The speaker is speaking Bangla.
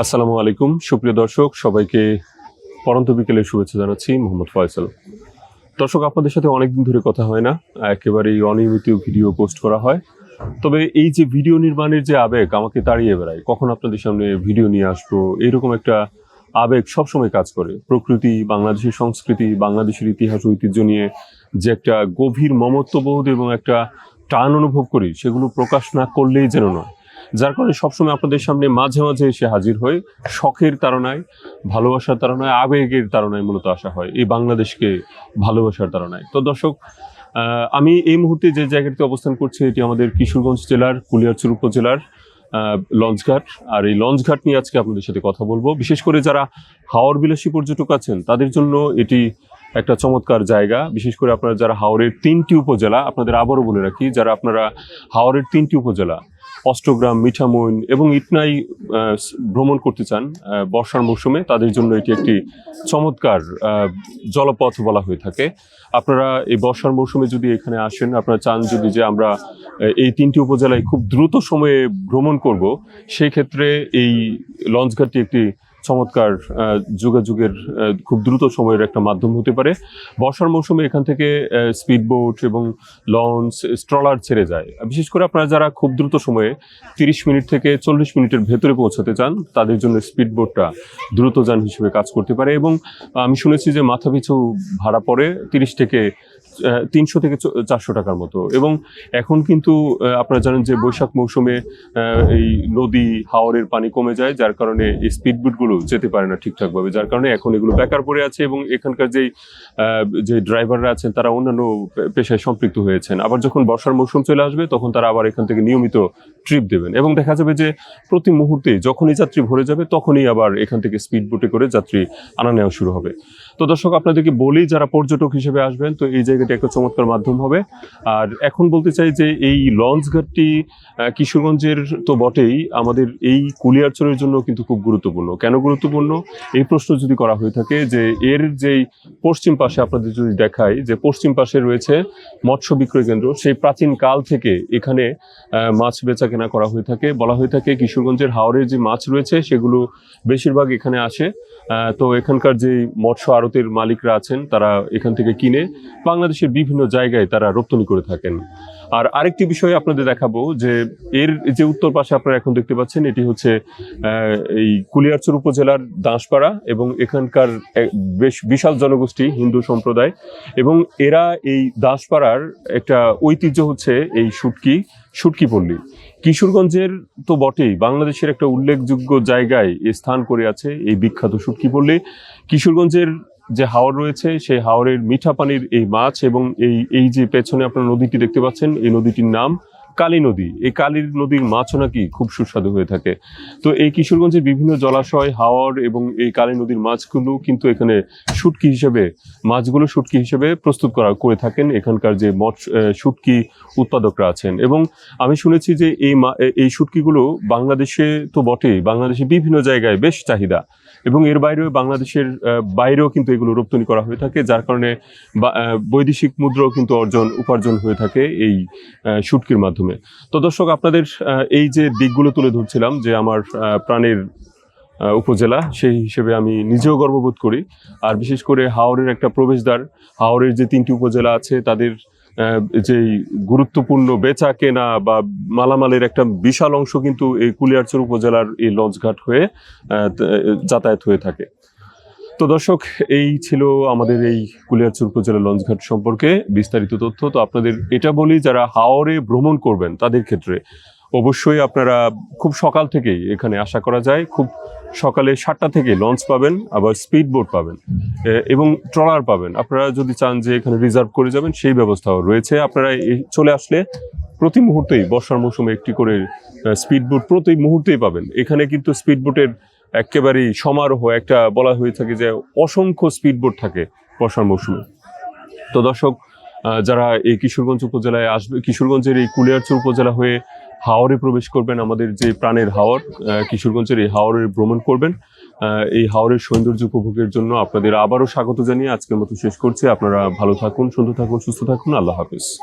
আসসালামু আলাইকুম। সুপ্রিয় দর্শক, সবাইকে পরন্ত বিকেলের শুভেচ্ছা জানাচ্ছি মোহাম্মদ ফয়সাল। দর্শক, আপনাদের সাথে অনেকদিন ধরে কথা হয় না, একেবারেই অনিয়মিত ভিডিও পোস্ট করা হয়। তবে এই যে ভিডিও নির্মাণের যে আবেগ আমাকে তাড়িয়ে বেড়ায়, কখন আপনাদের সামনে ভিডিও নিয়ে আসব, এরকম একটা আবেগ সবসময় কাজ করে। প্রকৃতি, বাংলাদেশের সংস্কৃতি, বাংলাদেশের ইতিহাস, ঐতিহ্য নিয়ে যে একটা গভীর মমত্ববোধ এবং একটা টান অনুভব করি, সেগুলো প্রকাশ না করলেই যেন নয়। যার কারণে সবসময় আপনাদের সামনে মাঝে মাঝে এসে হাজির হয়ে শখের তারণায় ভালোবাসার তারণায় আবেগের তারণায় মূলত আসা হয় এই বাংলাদেশকে ভালোবাসার তারণায় তো দর্শক আমি এই মুহূর্তে যে জায়গাটিতে অবস্থান করছি, এটি আমাদের কিশোরগঞ্জ জেলার কুলিয়ারচর উপজেলার লঞ্চঘাট। আর এই লঞ্চঘাট নিয়ে আজকে আপনাদের সাথে কথা বলব। বিশেষ করে যারা হাওর বিলাসী পর্যটক আছেন, তাদের জন্য এটি একটা চমৎকার জায়গা। বিশেষ করে আপনারা যারা হাওড়ের তিনটি উপজেলা, আপনাদের আবারও বলে রাখি, যারা আপনারা হাওড়ের তিনটি উপজেলা অষ্টগ্রাম মিঠামইন এবং ইটনাই ভ্রমণ করতে চান বর্ষার মৌসুমে, তাদের জন্য এটি একটি চমৎকার জলপথ বলা হয়ে থাকে। আপনারা এই বর্ষার মৌসুমে যদি এখানে আসেন, আপনারা চান যদি যে আমরা এই তিনটি উপজেলায় খুব দ্রুত সময়ে ভ্রমণ করব, সেই ক্ষেত্রে এই লঞ্চঘাটটি একটি চমৎকার যোগাযোগের খুব দ্রুত সময়ের একটা মাধ্যম হতে পারে। বর্ষার মৌসুমে এখান থেকে স্পিড বোট এবং লঞ্চ স্ট্রলার ছেড়ে যায়। বিশেষ করে আপনারা যারা খুব দ্রুত সময়ে তিরিশ মিনিট থেকে চল্লিশ মিনিটের ভেতরে পৌঁছাতে চান, তাদের জন্য স্পিড বোটটা দ্রুতযান হিসেবে কাজ করতে পারে এবং আমি শুনেছি যে মাথা পিছু ভাড়া পড়ে তিরিশ থেকে তিনশো থেকে চারশো টাকার মতো এবং এখন কিন্তু আপনারা জানেন যে বৈশাখ মৌসুমে এই নদী হাওরের পানি কমে যায়, যার কারণে এই স্পিড বোটগুলো যেতে পারে না ঠিকঠাকভাবে, যার কারণে এখন এগুলো বেকার পড়ে আছে এবং এখানকার যেই যে ড্রাইভাররা আছেন তারা অন্যান্য পেশায় সম্পৃক্ত হয়েছেন। আবার যখন বর্ষার মৌসুম চলে আসবে তখন তারা আবার এখান থেকে নিয়মিত ট্রিপ দেবেন। এবং দেখা যাবে যে প্রতি মুহূর্তে যখনই যাত্রী ভরে যাবে তখনই আবার এখান থেকে স্পিড বোটে করে যাত্রী আনা নেওয়া শুরু হবে। তো দর্শক, আপনাদেরকে বলি যারা পর্যটক হিসেবে আসবেন, তো এই জায়গাটি একটা চমৎকার মাধ্যম হবে। আর এখন বলতে চাই যে এই লঞ্চ ঘাটটি কিশোরগঞ্জের তো বটেই। আমাদের এই কুলিয়ারচরের জন্য কিন্তু খুব গুরুত্বপূর্ণ। কেন গুরুত্বপূর্ণ। এই প্রশ্ন যদি করা হয়ে থাকে যে এর যেই পশ্চিম পাশে আপনাদের যদি দেখাই যে পশ্চিম পাশে রয়েছে মৎস্য বিক্রয় কেন্দ্র, সেই প্রাচীন কাল থেকে এখানে মাছ বেচা কেনা করা হয়ে থাকে। বলা হয়ে থাকে কিশোরগঞ্জের হাওরের যে মাছ রয়েছে সেগুলো বেশিরভাগ এখানে আসে। তো এখানকার যে মৎস্য আড়তের মালিকরা আছেন তারা এখান থেকে কিনে বাংলাদেশের বিভিন্ন জায়গায় তারা রপ্তানি করে থাকেন। আর আরেকটি বিষয় আপনাদের দেখাবো যে এর যে উত্তর পাশে আপনারা এখন দেখতে পাচ্ছেন এটি হচ্ছে এই কুলিয়ারচর উপজেলার দাসপাড়া এবং এখানকার বেশ বিশাল জনগোষ্ঠী হিন্দু সম্প্রদায় এবং এরা এই দাসপাড়ার একটা ঐতিহ্য হচ্ছে এই শুটকি শুটকি পল্লী। কিশোরগঞ্জের তো বটেই, বাংলাদেশের একটা উল্লেখযোগ্য জায়গায় স্থান করে আছে এই বিখ্যাত শুটকি পল্লী। কিশোরগঞ্জের যে হাওর রয়েছে, সেই হাওরের মিঠা পানির এই মাছ এবং এই এই যে পেছনে আপনার নদীটি দেখতে পাচ্ছেন, এই নদীটির নাম কালী নদী। এই কালী নদীর মাছও নাকি খুব সুস্বাদু হয়ে থাকে। তো এই কিশোরগঞ্জের বিভিন্ন জলাশয়, হাওর এবং এই কালী নদীর মাছগুলো কিন্তু এখানে শুটকি হিসেবে, মাছগুলো শুটকি হিসেবে প্রস্তুত করা, করে থাকেন এখানকার যে মৎস্য শুটকি উৎপাদকরা আছেন। এবং আমি শুনেছি যে এই এই শুটকিগুলো বাংলাদেশে তো বটেই বাংলাদেশে বিভিন্ন জায়গায় বেশ চাহিদা। এবং এর বাইরেও বাংলাদেশের বাইরেও কিন্তু এগুলো রপ্তানি করা হয়ে থাকে, যার কারণে বৈদেশিক মুদ্রাও কিন্তু অর্জন, উপার্জন হয়ে থাকে এই শুটকির মাধ্যমে। তো দর্শক, আপনাদের এই যে দিকগুলো তুলে ধরছিলাম যে আমার প্রাণের উপজেলা, সেই হিসেবে আমি নিজেও গর্ববোধ করি। আর বিশেষ করে হাওরের একটা প্রবেশদ্বার, হাওরের যে তিনটি উপজেলা আছে, তাদের যেই গুরুত্বপূর্ণ বেচা কেনা বা মালামালের একটা বিশাল অংশ কিন্তু এই কুলিয়ারচর উপজেলার এই লঞ্চঘাট হয়ে যাতায়াত হয়ে থাকে। তো দর্শক, এই ছিল আমাদের এই কুলিয়ারচর উপজেলা লঞ্চঘাট সম্পর্কে বিস্তারিত তথ্য। তো আপনাদের এটা বলি, যারা হাওরে ভ্রমণ করবেন তাদের ক্ষেত্রে অবশ্যই আপনারা খুব সকাল থেকেই এখানে আশা করা যায়, খুব সকালে সাতটা থেকে লঞ্চ পাবেন, আবার স্পিড বোট পাবেন এবং ট্রলার পাবেন। আপনারা যদি চান যে এখানে রিজার্ভ করে যাবেন, সেই ব্যবস্থাও রয়েছে। আপনারা চলে আসলে প্রতি মুহূর্তেই বর্ষার মৌসুমে একটি করে স্পিড বোট প্রতি মুহূর্তেই পাবেন। এখানে কিন্তু স্পিড বোটের একেবারেই সমারোহ, একটা বলা হয়ে থাকে যে অসংখ্য স্পিড বোট থাকে বর্ষার মৌসুমে। তো দর্শক যারা এই কিশোরগঞ্জ উপজেলায় আসবে, কিশোরগঞ্জের এই কুলিয়ারচর উপজেলা হয়ে হাওরে প্রবেশ করবেন, আমাদের যে প্রাণের হাওর কিশোরগঞ্জের এই হাওরের ভ্রমণ করবেন এই হাওরের সৌন্দর্য উপভোগের জন্য আপনাদের আবারও স্বাগত জানিয়ে আজকের মতো শেষ করছি। আপনারা ভালো থাকুন, সুন্দর থাকুন, সুস্থ থাকুন। আল্লাহ হাফিজ।